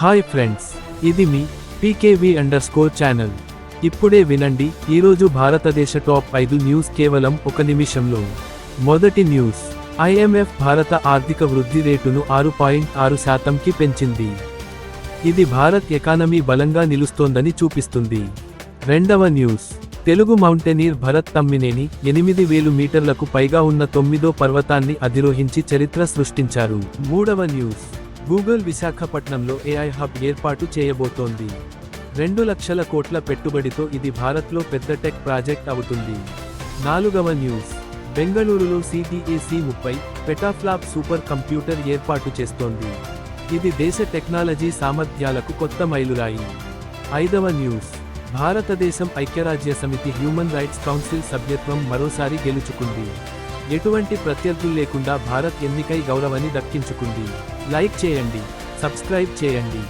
Hi friends ఇది మీ PKV under score channel ఇప్పుడే వినండి ఈరోజు భారతదేశ టాప్ ఐదు న్యూస్ కేవలం ఒక నిమిషంలో. మొదటి న్యూస్ ఐఎంఎఫ్ భారత ఆర్థిక వృద్ధి రేటును ఆరు పాయింట్ ఆరు శాతంకి పెంచింది. ఇది భారత్ ఎకానమీ బలంగా నిలుస్తోందని చూపిస్తుంది. రెండవ న్యూస్ తెలుగు మౌంటైనీర్ భరత్ తమ్మినేని ఎనిమిది వేలు మీటర్లకు పైగా ఉన్న తొమ్మిదో పర్వతాన్ని అధిరోహించి చరిత్ర సృష్టించారు. మూడవ న్యూస్ గూగుల్ విశాఖపట్నంలో ఏఐ హబ్ ఏర్పాటు చేయబోతోంది. రెండు లక్షల కోట్ల పెట్టుబడితో ఇది భారత్లో పెద్ద టెక్ ప్రాజెక్ట్ అవుతుంది. నాలుగవ న్యూస్. బెంగళూరులో సిటిఏసి ముప్పై పెటాఫ్లాప్ సూపర్ కంప్యూటర్ ఏర్పాటు చేస్తోంది. ఇది దేశ టెక్నాలజీ సామర్థ్యాలకు కొత్త మైలురాయి. ఐదవ న్యూస్. భారతదేశం ఐక్యరాజ్య సమితి హ్యూమన్ రైట్స్ కౌన్సిల్ సభ్యత్వం మరోసారి గెలుచుకుంది. ఎటువంటి ప్రత్యర్థులు లేకుండా భారత్ ఎన్నికై గౌరవాన్ని దక్కించుకుంది. లైక్ చేయండి సబ్స్క్రైబ్ చేయండి.